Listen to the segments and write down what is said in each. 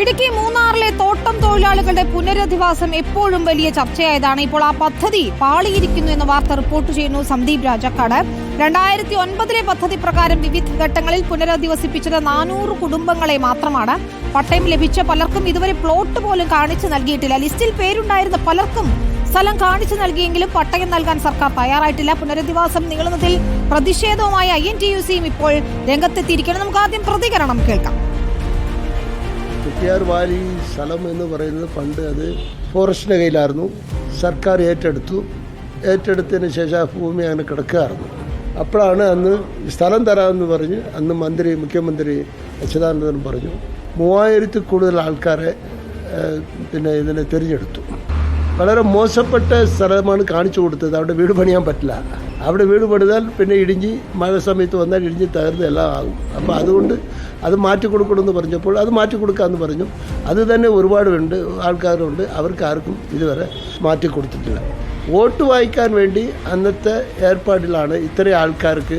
ഇടുക്കി മൂന്നാറിലെ തോട്ടം തൊഴിലാളികളുടെ പുനരധിവാസം എപ്പോഴും വലിയ ചർച്ചയായതാണ്. ഇപ്പോൾ ആ പദ്ധതി പാളിയിരിക്കുന്നു എന്ന വാർത്ത റിപ്പോർട്ട് ചെയ്യുന്നു സന്ദീപ് രാജക്കാട്. രണ്ടായിരത്തി ഒൻപതിലെ പദ്ധതി പ്രകാരം വിവിധ ഘട്ടങ്ങളിൽ പുനരധിവസിപ്പിച്ചത് നാനൂറ് കുടുംബങ്ങളെ മാത്രമാണ്. പട്ടയം ലഭിച്ച പലർക്കും ഇതുവരെ പ്ലോട്ട് പോലും കാണിച്ചു നൽകിയിട്ടില്ല. ലിസ്റ്റിൽ പേരുണ്ടായിരുന്ന പലർക്കും സ്ഥലം കാണിച്ചു നൽകിയെങ്കിലും പട്ടയം നൽകാൻ സർക്കാർ തയ്യാറായിട്ടില്ല. പുനരധിവാസം നീളുന്നതിൽ പ്രതിഷേധവുമായി ഐ എൻ ടി യു സിയും ഇപ്പോൾ രംഗത്തെത്തിയിരിക്കണം നമുക്ക് ആദ്യം പ്രതികരണം കേൾക്കാം. കുട്ടിയാർ വാലി സ്ഥലം എന്ന് പറയുന്നത് പണ്ട് അത് ഫോറസ്റ്റിന്റെ കയ്യിലായിരുന്നു. സർക്കാർ ഏറ്റെടുത്തു. ഏറ്റെടുത്തതിന് ശേഷം ആ ഭൂമി അങ്ങനെ കിടക്കുകയായിരുന്നു. അപ്പോഴാണ് അന്ന് സ്ഥലം തരാമെന്ന് പറഞ്ഞ് അന്ന് മന്ത്രി മുഖ്യമന്ത്രി അച്യുതാനന്ദൻ പറഞ്ഞു. മൂവായിരത്തിൽ കൂടുതൽ ആൾക്കാരെ പിന്നെ ഇതിനെ തിരഞ്ഞെടുത്തു. വളരെ മോശപ്പെട്ട സ്ഥലമാണ് കാണിച്ചു കൊടുത്തത്. അവിടെ വീട് പണിയാൻ പറ്റില്ല. അവിടെ വീട് പണിതാൽ പിന്നെ ഇടിഞ്ഞ് മഴ സമയത്ത് വന്നാൽ ഇടിഞ്ഞ് തകർന്ന് എല്ലാം ആകും. അപ്പോൾ അതുകൊണ്ട് അത് മാറ്റി കൊടുക്കണമെന്ന് പറഞ്ഞപ്പോൾ അത് മാറ്റി കൊടുക്കാമെന്ന് പറഞ്ഞു. അത് തന്നെ ഒരുപാടുണ്ട് ആൾക്കാരുണ്ട്. അവർക്ക് ആർക്കും ഇതുവരെ മാറ്റി കൊടുത്തിട്ടില്ല. വോട്ട് വായിക്കാൻ വേണ്ടി അന്നത്തെ ഏർപ്പാടിലാണ് ഇത്രയും ആൾക്കാർക്ക്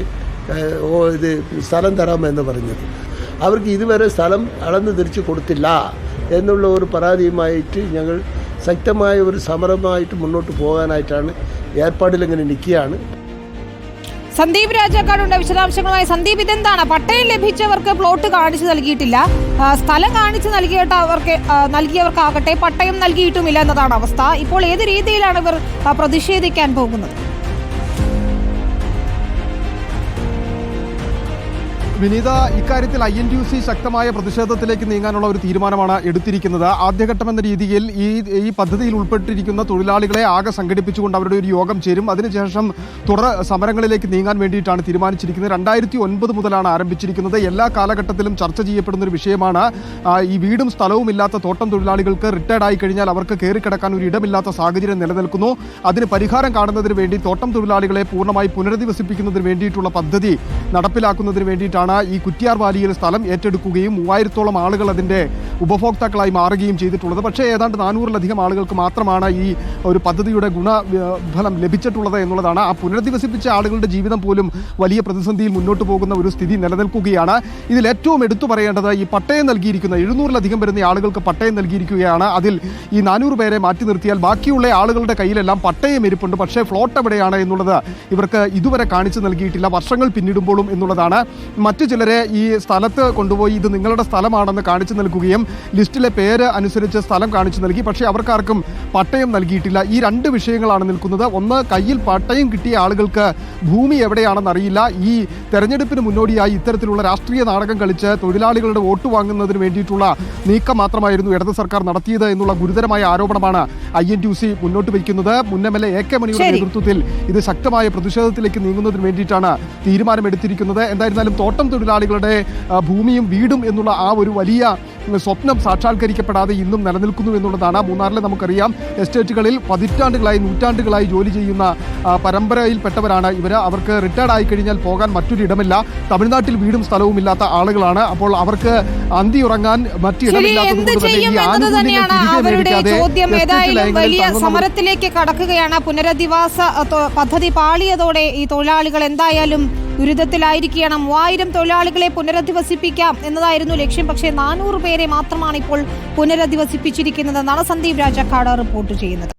ഇത് സ്ഥലം തരാമെന്ന് പറഞ്ഞത്. അവർക്ക് ഇതുവരെ സ്ഥലം അളന്ന് തിരിച്ച് കൊടുത്തില്ല എന്നുള്ള ഒരു പരാതിയുമായിട്ട് ഞങ്ങൾ ശക്തമായ ഒരു സമരമായിട്ട് മുന്നോട്ട് പോകാനായിട്ടാണ് ഏർപ്പാടിലിങ്ങനെ നിൽക്കുകയാണ്. സന്ദീപ് രാജാക്കാടുണ്ട്. വിശദാംശങ്ങളുമായി സന്ദീപ് ഇതെന്താണ്? പട്ടയം ലഭിച്ചവർക്ക് പ്ലോട്ട് കാണിച്ചു നൽകിയിട്ടില്ല. സ്ഥലം കാണിച്ചു നൽകിയിട്ട് അവർക്ക് നൽകിയവർക്കാകട്ടെ പട്ടയം നൽകിയിട്ടുമില്ല എന്നതാണ് അവസ്ഥ. ഇപ്പോൾ ഏത് രീതിയിലാണ് ഇവർ പ്രതിഷേധിക്കാൻ പോകുന്നത്? വിനീത ഇക്കാര്യത്തിൽ ഐ എൻ ടി ശക്തമായ പ്രതിഷേധത്തിലേക്ക് നീങ്ങാനുള്ള ഒരു തീരുമാനമാണ് എടുത്തിരിക്കുന്നത്. ആദ്യഘട്ടം എന്ന രീതിയിൽ ഈ ഈ പദ്ധതിയിൽ ഉൾപ്പെട്ടിരിക്കുന്ന തൊഴിലാളികളെ ആകെ സംഘടിപ്പിച്ചുകൊണ്ട് അവരുടെ ഒരു യോഗം ചേരും. അതിനുശേഷം തുടർ സമരങ്ങളിലേക്ക് നീങ്ങാൻ വേണ്ടിയിട്ടാണ് തീരുമാനിച്ചിരിക്കുന്നത്. രണ്ടായിരത്തി ഒൻപത് മുതലാണ് ആരംഭിച്ചിരിക്കുന്നത്. എല്ലാ കാലഘട്ടത്തിലും ചർച്ച ചെയ്യപ്പെടുന്ന ഒരു വിഷയമാണ്. ഈ വീടും സ്ഥലവും ഇല്ലാത്ത തോട്ടം തൊഴിലാളികൾക്ക് റിട്ടയർഡ് ആയി കഴിഞ്ഞാൽ അവർക്ക് കയറിക്കിടക്കാൻ ഒരു ഇടമില്ലാത്ത സാഹചര്യം നിലനിൽക്കുന്നു. അതിന് പരിഹാരം കാണുന്നതിന് വേണ്ടി തോട്ടം തൊഴിലാളികളെ പൂർണമായി പുനരധിവസിപ്പിക്കുന്നതിന് വേണ്ടിയിട്ടുള്ള പദ്ധതി നടപ്പിലാക്കുന്നതിന് വേണ്ടിയിട്ടാണ് ഈ കുറ്റിയാർ വാലിയിൽ സ്ഥലം ഏറ്റെടുക്കുകയും മൂവായിരത്തോളം ആളുകൾ അതിന്റെ ഉപഭോക്താക്കളായി മാറുകയും ചെയ്തിട്ടുള്ളത്. പക്ഷേ ഏതാണ്ട് നാനൂറിലധികം ആളുകൾക്ക് മാത്രമാണ് ഈ ഒരു പദ്ധതിയുടെ ഗുണഫലം ലഭിച്ചിട്ടുള്ളത് എന്നുള്ളതാണ്. ആ പുനരധിവസിപ്പിച്ച ആളുകളുടെ ജീവിതം പോലും വലിയ പ്രതിസന്ധിയിൽ മുന്നോട്ട് പോകുന്ന ഒരു സ്ഥിതി നിലനിൽക്കുകയാണ്. ഇതിൽ ഏറ്റവും എടുത്തു പറയേണ്ടത് ഈ പട്ടയം നൽകിയിരിക്കുന്ന എഴുന്നൂറിലധികം വരുന്ന ആളുകൾക്ക് പട്ടയം നൽകിയിരിക്കുകയാണ്. അതിൽ ഈ നാനൂറ് പേരെ മാറ്റി നിർത്തിയാൽ ബാക്കിയുള്ള ആളുകളുടെ കയ്യിലെല്ലാം പട്ടയം ഇരിപ്പുണ്ട്. പക്ഷേ ഫ്ലോട്ട് എവിടെയാണ് എന്നുള്ളത് ഇവർക്ക് ഇതുവരെ കാണിച്ചു നൽകിയിട്ടില്ല. വർഷങ്ങൾ പിന്നിടുമ്പോഴും എന്നുള്ളതാണ്. മറ്റു ചിലരെ ഈ സ്ഥലത്ത് കൊണ്ടുപോയി ഇത് നിങ്ങളുടെ സ്ഥലമാണെന്ന് കാണിച്ചു നൽകുകയും ലിസ്റ്റിലെ പേര് അനുസരിച്ച് സ്ഥലം കാണിച്ചു നൽകി. പക്ഷേ അവർക്കാർക്കും പട്ടയം നൽകിയിട്ടില്ല. ഈ രണ്ട് വിഷയങ്ങളാണ് നിൽക്കുന്നത്. ഒന്ന് കയ്യിൽ പട്ടയം കിട്ടിയ ആളുകൾക്ക് ഭൂമി എവിടെയാണെന്ന് അറിയില്ല ഈ തെരഞ്ഞെടുപ്പിന് മുന്നോടിയായി ഇത്തരത്തിലുള്ള രാഷ്ട്രീയ നാടകം കളിച്ച് തൊഴിലാളികളുടെ വോട്ട് വാങ്ങുന്നതിന് വേണ്ടിയിട്ടുള്ള നീക്കം മാത്രമായിരുന്നു ഇടത് സർക്കാർ നടത്തിയത് എന്നുള്ള ഗുരുതരമായ ആരോപണമാണ് ഐ എൻ ടി സി മുന്നോട്ട് വയ്ക്കുന്നത്. മുൻ എം എൽ എ കെ മണിയുടെ നേതൃത്വത്തിൽ ഇത് ശക്തമായ പ്രതിഷേധത്തിലേക്ക് നീങ്ങുന്നതിന് വേണ്ടിയിട്ടാണ് തീരുമാനമെടുത്തിരിക്കുന്നത്. എന്തായിരുന്നാലും തോട്ടം തൊഴിലാളികളുടെ ഭൂമിയും വീടും എന്നുള്ള ആ ഒരു വലിയ സ്വപ്നം സാക്ഷാത്കരിക്കപ്പെടാതെ ഇന്നും നിലനിൽക്കുന്നു എന്നുള്ളതാണ് മൂന്നാറിലെ നമുക്കറിയാം. എസ്റ്റേറ്റുകളിൽ പതിറ്റാണ്ടുകളായി നൂറ്റാണ്ടുകളായി ജോലി ചെയ്യുന്ന പരമ്പരയിൽപ്പെട്ടവരാണ് ഇവർ അവർക്ക് റിട്ടയർഡ് ആയി കഴിഞ്ഞാൽ പോകാൻ മറ്റൊരു ഇടമില്ല തമിഴ്നാട്ടിൽ വീടും സ്ഥലവും ഇല്ലാത്ത ആളുകളാണ്. അപ്പോൾ അവർക്ക് അന്തി ഉറങ്ങാൻ വലിയ സമരത്തിലേക്ക് കടക്കുകയാണ്. പുനരധിവാസ പദ്ധതി പാളിയതോടെ ഈ തൊഴിലാളികൾ എന്തായാലും ദുരിതത്തിലായിരിക്കുകയാണ്. മൂവായിരം തൊഴിലാളികളെ പുനരധിവസിപ്പിക്കാം എന്നതായിരുന്നു ലക്ഷ്യം. പക്ഷേ നാനൂറ് പേരെ മാത്രമാണ് ഇപ്പോൾ പുനരധിവസിപ്പിച്ചിരിക്കുന്നതെന്നാണ് സന്ദീപ് രാജക്കാട് റിപ്പോർട്ട് ചെയ്യുന്നത്.